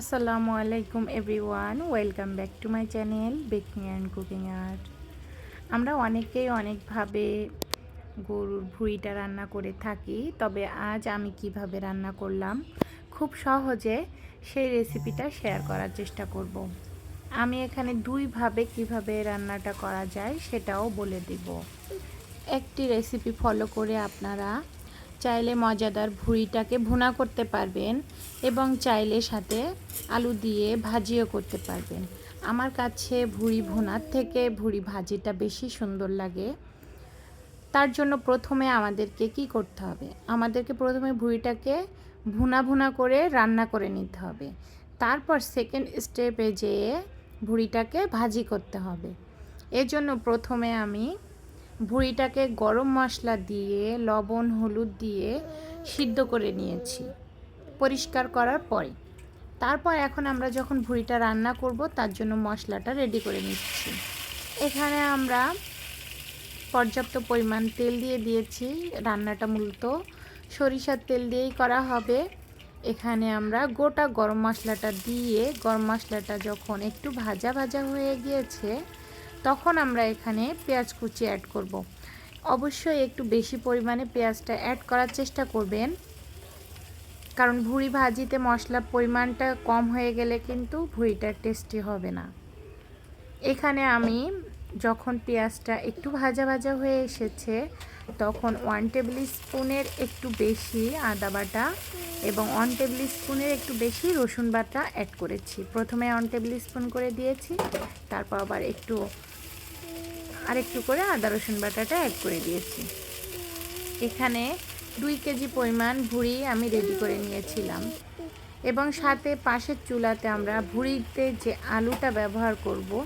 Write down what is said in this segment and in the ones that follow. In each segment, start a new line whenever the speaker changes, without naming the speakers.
আসসালামু আলাইকুম everyone, welcome back to my channel baking and cooking art আমরা অনেকেই অনেকভাবে গরুর ভুঁড়িটা রান্না করে থাকি, তবে আজ আমি কীভাবে রান্না করলাম খুব সহজে সেই রেসিপিটা শেয়ার করার চেষ্টা করব। আমি এখানে দুইভাবে কীভাবে রান্নাটা করা যায় সেটাও বলে দিব একটি রেসিপি ফলো করে আপনারা চাইলে মজাদার ভুঁড়িটাকে ভুনা করতে পারবেন এবং চাইলে সাথে আলু দিয়ে ভাজিও করতে পারবেন। আমার কাছে ভুঁড়ি ভুনার থেকে ভুঁড়ি ভাজিটা বেশি সুন্দর লাগে। তার জন্য প্রথমে আমাদেরকে কি করতে হবে? আমাদেরকে প্রথমে ভুঁড়িটাকে ভুনা ভুনা করে রান্না করে নিতে হবে। তারপর সেকেন্ড স্টেপে যেয়ে ভুঁড়িটাকে ভাজি করতে হবে। এজন্য প্রথমে আমি ভুঁড়িটাকে গরম মশলা দিয়ে, লবণ, হলুদ দিয়ে সিদ্ধ করে নিয়েছি পরিষ্কার করার পরে। তারপর এখন আমরা যখন ভুঁড়িটা রান্না করব, তার জন্য মশলাটা রেডি করে নিচ্ছি। এখানে আমরা পর্যাপ্ত পরিমাণ তেল দিয়ে দিয়েছি, রান্নাটা মূলত সরিষার তেল দিয়েই করা হবে। এখানে আমরা গোটা গরম মশলাটা দিয়ে, গরম মশলাটা যখন একটু ভাজা ভাজা হয়ে গিয়েছে তখন আমরা এখানে পেঁয়াজ কুচি অ্যাড করব। অবশ্যই একটু বেশি পরিমাণে পেঁয়াজটা অ্যাড করার চেষ্টা করবেন কারণ ভুঁড়ি ভাজিতে মশলার পরিমাণটা কম হয়ে গেলে কিন্তু ভুঁড়িটা টেস্টি হবে না এখানে আমি যখন পেঁয়াজটা একটু ভাজা ভাজা হয়ে এসেছে, তখন ওয়ান টেবিল স্পুনের একটু বেশি আদা বাটা এবং ওয়ান টেবিল স্পুনের একটু বেশি রসুন বাটা অ্যাড করেছি। প্রথমে ওয়ান টেবিল স্পুন করে দিয়েছি, তারপর আবার একটু আর একটু করে আদা রসুন বাটাটা অ্যাড করে দিয়েছি। এখানে দুই কেজি পরিমাণ ভুড়ি আমি রেডি করে নিয়েছিলাম। এবং সাথে পাশের চুলাতে আমরা ভুড়িতে যে আলুটা ব্যবহার করব,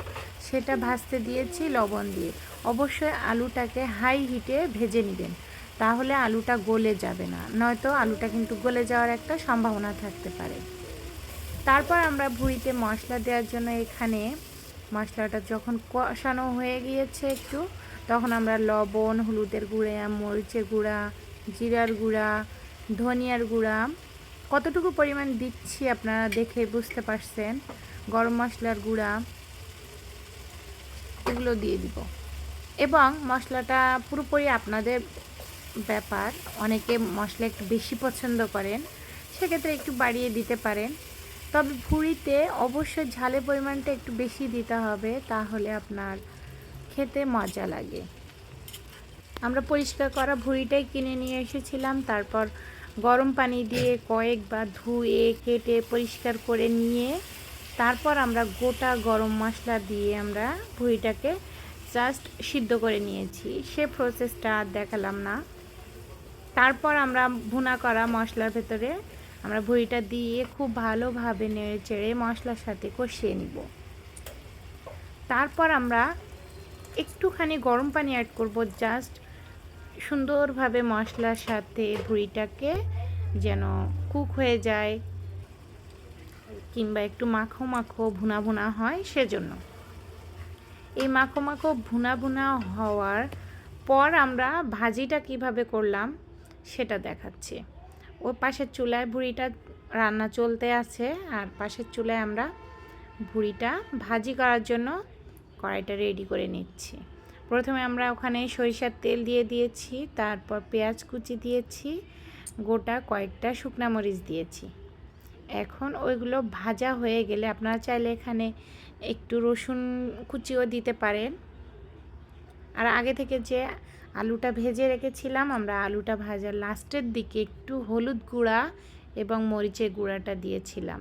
সেটা ভাজতে দিয়েছি লবণ দিয়ে। অবশ্যই আলুটাকে হাই হিটে ভেজে নেবেন। তাহলে আলুটা গলে যাবে না। নয়তো আলুটা কিন্তু গলে যাওয়ার একটা সম্ভাবনা থাকতে পারে। তারপর আমরা ভুঁড়িতে মশলা দেওয়ার জন্য এখানে মশলাটা যখন কষানো হয়ে গিয়েছে একটু, তখন আমরা লবণ, হলুদের গুঁড়া, মরিচের গুঁড়া, জিরার গুঁড়া, ধনিয়ার গুঁড়া, কতটুকু পরিমাণ দিচ্ছি আপনারা দেখে বুঝতে পারছেন। গরম মশলার গুঁড়া এগুলো দিয়ে দিব। এবং মশলাটা পুরোপুরি আপনাদের ব্যাপার। অনেকে মশলা একটু বেশি পছন্দ করেন, সেক্ষেত্রে একটু বাড়িয়ে দিতে পারেন। তবে ভুঁড়িতে অবশ্যই ঝালের পরিমাণটা একটু বেশি দিতে হবে, তাহলে আপনার খেতে মজা লাগে। আমরা পরিষ্কার করা ভুঁড়িটাই কিনে নিয়ে এসেছিলাম, তারপর গরম পানি দিয়ে কয়েকবার ধুয়ে, কেটে পরিষ্কার করে নিয়ে, তারপর আমরা গোটা গরম মশলা দিয়ে আমরা ভুঁড়িটাকে জাস্ট সিদ্ধ করে নিয়েছি। সে প্রসেসটা দেখালাম না। তারপর আমরা ভুনা করা মশলার ভেতরে আমরা ভুঁড়িটা দিয়ে খুব ভালোভাবে নেড়ে চেড়ে মশলার সাথে কষিয়ে নিব। তারপর আমরা একটুখানি গরম পানি অ্যাড করব জাস্ট সুন্দরভাবে মশলার সাথে ভুঁড়িটাকে যেন কুক হয়ে যায় কিংবা একটু মাখো মাখো ভুনা ভুনা হয় সেজন্য। এই মাখো মাখো ভুনা ভুনা হওয়ার পর আমরা ভাজিটা কীভাবে করলাম সেটা দেখাচ্ছি। ও পাশের চুলায় ভুড়িটা রান্না চলতে আছে আর পাশের চুলায় আমরা ভুড়িটা ভাজি করার জন্য কড়াইটা রেডি করে নিচ্ছি। প্রথমে আমরা ওখানে সরিষার তেল দিয়ে দিয়েছি, তারপর পেঁয়াজ কুচি দিয়েছি, গোটা কয়েকটা শুকনা মরিচ দিয়েছি। এখন ওইগুলো ভাজা হয়ে গেলে আপনারা চাইলে এখানে একটু রসুন কুচিও দিতে পারেন। আর আগে থেকে যে আলুটা ভেজে রেখেছিলাম। আমরা আলুটা ভাজার লাস্টের দিকে একটু হলুদ গুঁড়া এবং মরিচের গুঁড়াটা দিয়েছিলাম।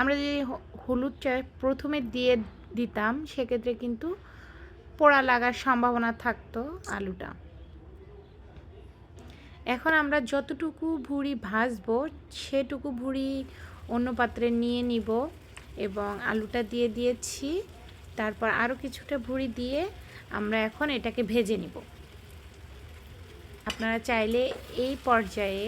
আমরা যদি হলুদটা প্রথমে দিয়ে দিতাম, সেক্ষেত্রে কিন্তু পোড়া লাগার সম্ভাবনা থাকতো আলুটা। এখন আমরা যতটুকু ভুড়ি ভাজবো, সেটুকু ভুড়ি অন্য পাত্রে নিয়ে নিব এবং আলুটা দিয়ে দিয়েছি। তারপর আরও কিছুটা ভুড়ি দিয়ে আমরা এখন এটাকে ভেজে নিব। আপনারা চাইলে এই পর্যায়ে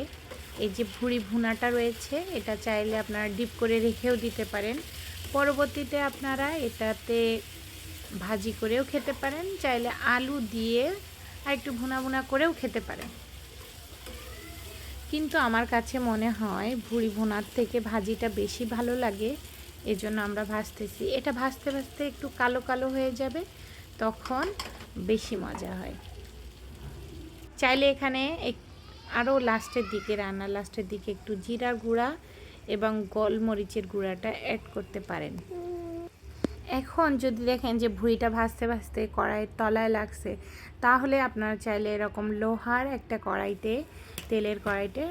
এই যে ভুড়ি ভুনাটা রয়েছে, এটা চাইলে আপনারা ডিপ করে রেখেও দিতে পারেন। পরবর্তীতে আপনারা এটাতে ভাজি করেও খেতে পারেন, চাইলে আলু দিয়ে আর একটু ভুনা ভুনা করেও খেতে পারেন। কিন্তু আমার কাছে মনে হয় ভুড়ি ভুনার থেকে ভাজিটা বেশি ভালো লাগে, এজন্য আমরা ভাজতেছি। এটা ভাজতে ভাজতে একটু কালো কালো হয়ে যাবে, তখন বেশি মজা হয়। চাইলে এখানে আরও লাস্টের দিকে রান্না লাস্টের দিকে একটু জিরা গুঁড়া এবং গোলমরিচের গুঁড়াটা অ্যাড করতে পারেন। এখন যদি দেখেন যে ভুঁড়িটা ভাজতে ভাজতে কড়াইয়ের তলায় লাগছে, তাহলে আপনারা চাইলে এরকম লোহার একটা কড়াইতে, তেলের কড়াইতে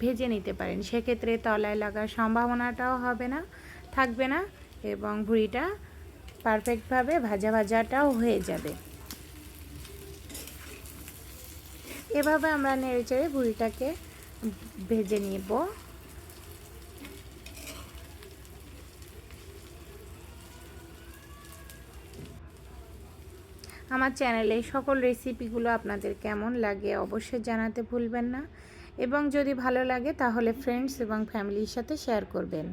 ভেজে নিতে পারেন। সেক্ষেত্রে তলায় লাগার সম্ভাবনাটাও হবে না, থাকবে না এবং ভুঁড়িটা পারফেক্টভাবে ভাজা ভাজাটাও হয়ে যাবে। এভাবে আমরা নেড়ে চেড়ে ভুঁড়িটাকে ভেজে নেব। আমার চ্যানেলে সকল রেসিপিগুলো আপনাদের কেমন লাগে অবশ্যই জানাতে ভুলবেন না। এবং যদি ভালো লাগে তাহলে ফ্রেন্ডস এবং ফ্যামিলির সাথে শেয়ার করবেন।